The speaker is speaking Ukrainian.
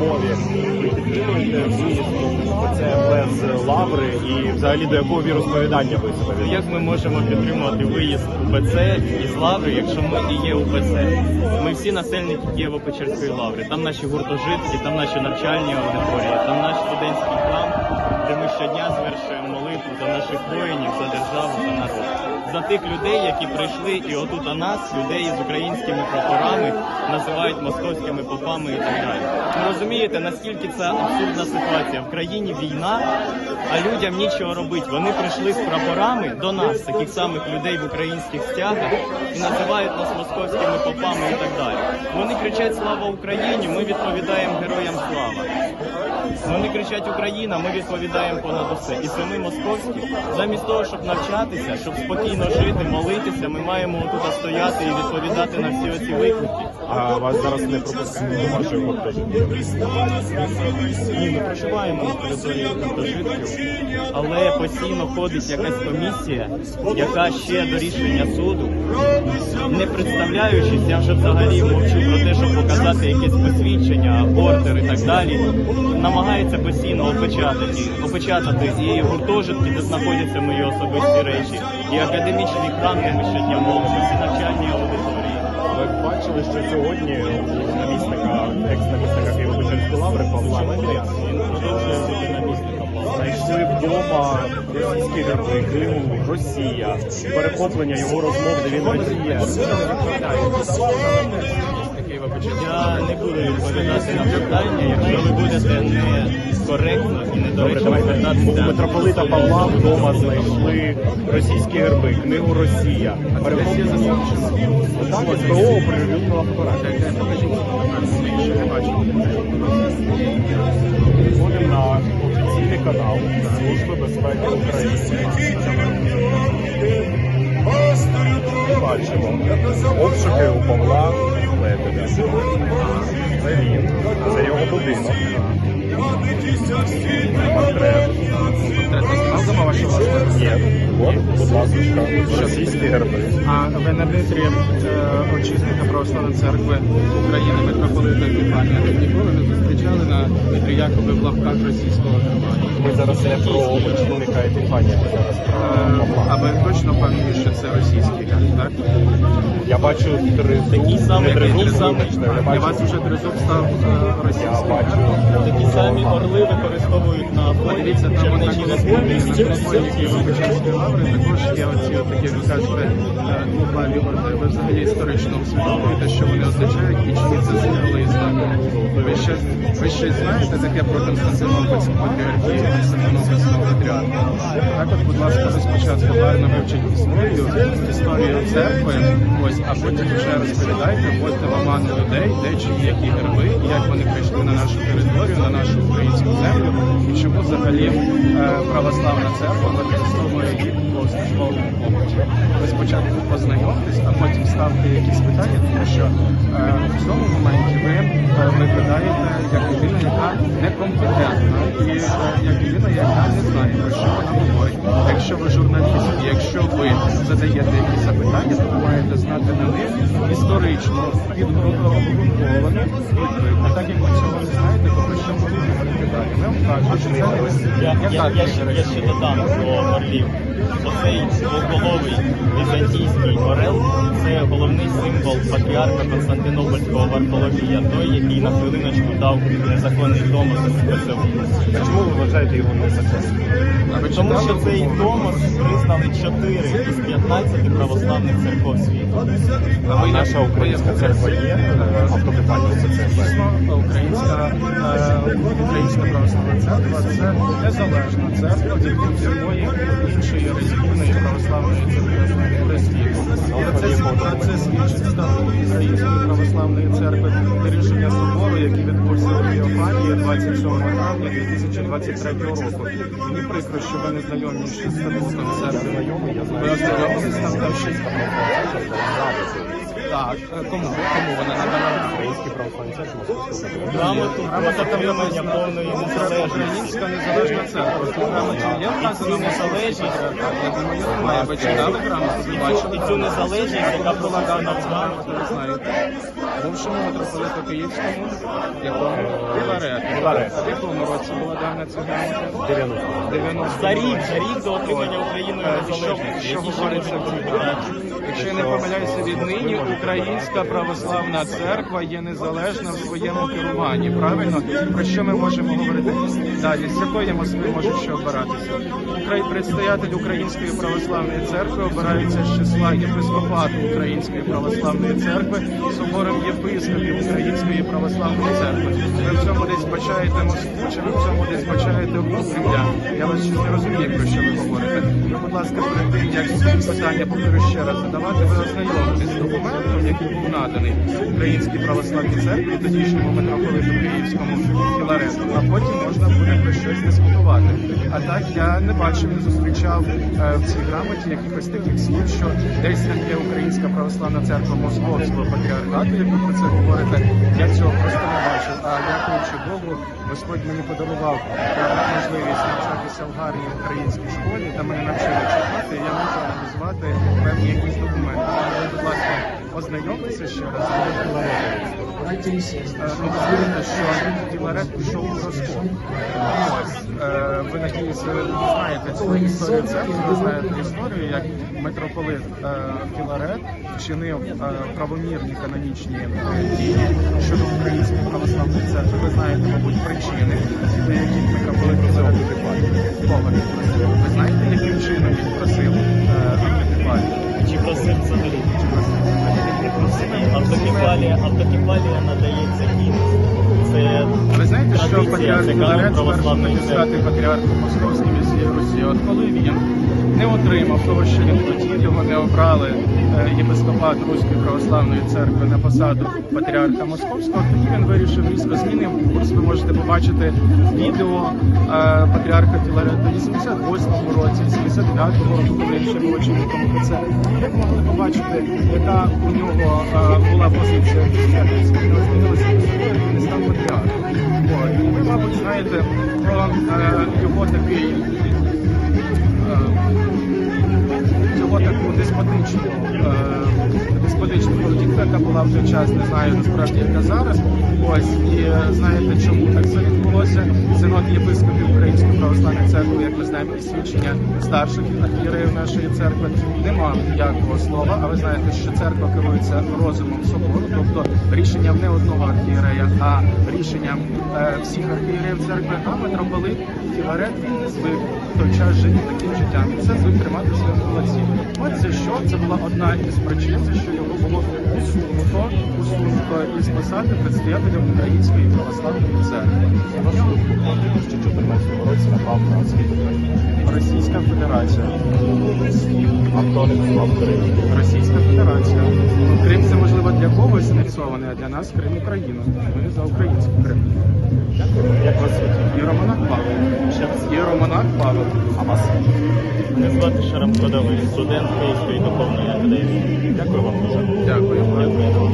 мові. Ви підтримуєте це без лаври і взагалі до якого віросповідання ви себе? Як ми можемо підтримувати виїзд УПЦ із лаври, якщо ми і є УПЦ? Ми всі насельники Києво-Печерської лаври. Там наші гуртожитки, там наші навчальні аудиторії, там наш студентський храм, де ми щодня звершуємо молитву за наших воїнів, за державу, за народ. За тих людей, які прийшли, і отут а нас, людей з українськими прапорами, називають московськими попами і так далі. Ви розумієте, наскільки це абсурдна ситуація? В країні війна, а людям нічого робити. Вони прийшли з прапорами до нас, таких самих людей в українських стягах, і називають нас московськими попами і так далі. Вони кричать Слава Україні! Ми відповідаємо героям слава. Вони кричать Україна, ми відповідаємо понад усе. І сини московські. Замість того, щоб навчатися, щоб спокійно жити, молитися, ми маємо тут стояти і відповідати на всі оці виклики. А вас зараз не пропускають. До вашої гуртожитки? Ні, ми проживаємо на території гуртожитків, але постійно ходить якась комісія, яка ще до рішення суду, не представляючись, я вже взагалі мовчу про те, щоб показати якесь посвідчення, ордер і так далі, намагається постійно опечатати, опечатати і гуртожитки, де знаходяться мої особисті речі, і академічний храм, де ми щодня молимося, і навчальні аудиторії. Ви бачили, що сьогодні намісника, екс-намісника Києво-Печерської лаври Павла Медведя Він знайшли вдома російські герби, Криму, Росія, перехоплення його розмов, де він радіє. Я не буду відповідати на питання, якщо ви будете не коректно і Добре, недоречно. У звертатися. митрополита Павла вдома знайшли російські герби, книгу Росія. Перехоплення. Так, СБО оприлюднила фотографію. Входимо на офіційний канал Служби безпеки України. Бачимо обшуки у Павла Лебедя. Це він, це його будинок. Портрет. Назва ваша власна. Є. От, будь ласка, російські герби. А ви на Дмитрі е, очільника православної церкви України митрополита Епіфанія ніколи не зустрічали на Дмитрі Якови в лавках російського Германії. Ми зараз не про очільника Епіфанія, ми зараз про А ви точно впевнені, що це російський герб, так? Я бачу три Такий самий, тризуб, я Для вас вже тризуб став е, російським. Такі самі орли використовують на на Чернечій колокольні, Республіці. Києво-Печерської лаври також є оці, такі, ви кажете, е, двоплаві орди. Ви взагалі історично усвідомлюєте, що вони означають і чи це символи і знаки. Ви ще, ви щось знаєте таке про Константинопольську патріархію, Константинопольського патріарха? Так от, будь ласка, ви спочатку гарно вивчіть історію, історію церкви, ось, а потім вже розповідайте, вводьте в оману людей, де чи які герби, як вони прийшли на нашу територію, на нашу українську землю, і чому взагалі е, православна церква використовує їх по службовому побуті. Ви спочатку познайомтесь, а потім ставте якісь питання, тому що е, в цьому моменті якщо ви задаєте якісь запитання, то ви маєте знати на них історично підґрунтовано відповідь. А так як ви цього не знаєте, то про що ви Я, я, я, ще, я ще додам про орлів. Оцей двоголовий візантійський орел це головний символ патріарха Константинопольського Вартоломія, той, який на хвилиночку дав незаконний томос СПСУ. А чому ви вважаєте його? А Тому що цей томос признали 4 із 15 православних церков світу. А наша українська церква є автокефальною церквою? Українська, православна церква це незалежна церква від будь-якої іншої релігійної православної церкви. Про це, свідчить статут Української православної церкви рішення собору, який відбувся у Феофанії 27 травня 2023 року. Мені прикро, що ви не знайомі ще з статутом церкви. Знайомий. Ви ознайомились там там щось? Так, е, кому? Кому вона церква Московського патріархату. Грамоту про затримання повної незалежності. Українська незалежна церква. Тут грамоті є вказано незалежність. Думаю. Ви читали грамоту? Ви І бачили? цю незалежність, яка була дана в грамоті, Ви знаєте. бувшому митрополиту Київському, якому Філарет. Філарет. В якому році була дана ця грамота? 90. 90 За рік, за рік до отримання Україною Е, незалежності. що говориться в цій грамоті? Якщо я не помиляюся, віднині Українська православна церква є незалежна в своєму керуванні. Правильно? Про що ми можемо говорити далі? З якої Москви може ще обиратися? Предстоятель Української православної церкви обирається з числа єпископату Української православної церкви собором єпископів Української православної церкви. Ви в цьому десь бачаєте Москву, чи ви в цьому десь бачаєте Кремля? Я вас щось не розумію, про що ви говорите. Ви, будь ласка, перед як питання повторю ще раз задавати, ви з документом, який був наданий Українській православній церкві, тодішньому митрополиту Київському Філарету, а потім можна буде про щось дискутувати. А так я не бачив, не зустрічав е, в цій грамоті якихось таких слів, що десь там є Українська православна церква Московського патріархату, як ви про це говорите. Я цього просто не бачив. А дякуючи Богу, Господь мені подарував е, можливість навчатися в гарній українській школі, та мене навчили читати. Я можу аналізувати певні якісь документи. Ознайомтеся ще раз. Е, ви знаєте, що Філарет пішов у розкол. Е, ви надіюсь, ви знаєте цю історію церкви, ви знаєте історію, як митрополит е, Філарет вчинив е, правомірні канонічні е, дії щодо української православної церкви. Ви знаєте, мабуть, причини, до яких митрополит Філарет Кого? Ви знаєте, яким чином він просив Автокефалія надається кінець. Православної хотів стати патріархом Московським і всієї Русі. От коли він не отримав того, що він хотів, його не обрали е, єпископат Руської православної церкви на посаду патріарха Московського, тоді він вирішив різко змінив курс. Ви можете побачити відео е, патріарха Філарета в 88-му році, 89-му році, коли він ще був очільником УПЦ. Як могли побачити, яка у нього е, була позиція змінилася він не став патріархом. Ви, мабуть, знаєте про е, його такий е, його таку деспотичну, е, деспотичну яка була в той час, не знаю насправді, яка зараз. Ось і е, знаєте, чому так це відбулося? Синод єпископів Української православної церкви, як ми знаємо, і свідчення старших архієреїв нашої церкви нема ніякого слова. А ви знаєте, що церква керується розумом собору, тобто рішенням не одного архієрея, а рішенням е, всіх архієреїв церкви. А митрополит Філарет він не звик в той час жити таким життям. Це звик тримати своїх молодців. От за що це була одна із причин, за що його було усунуто, Сурмуто із посади предстоятеля Української православної церкви. На нашу думку, у 2014 році напав на світу. Російська Федерація. Російська Федерація. Крим це можливо для когось не а для нас Крим Україна. Ми за український Крим. Як вас звуть? Єромонах Павел. ще раз. Єромонах Павел. А вас? Мене звати Шарам Ходовий, студент Київської духовної академії. Дякую вам дуже. Дякую. Дякую.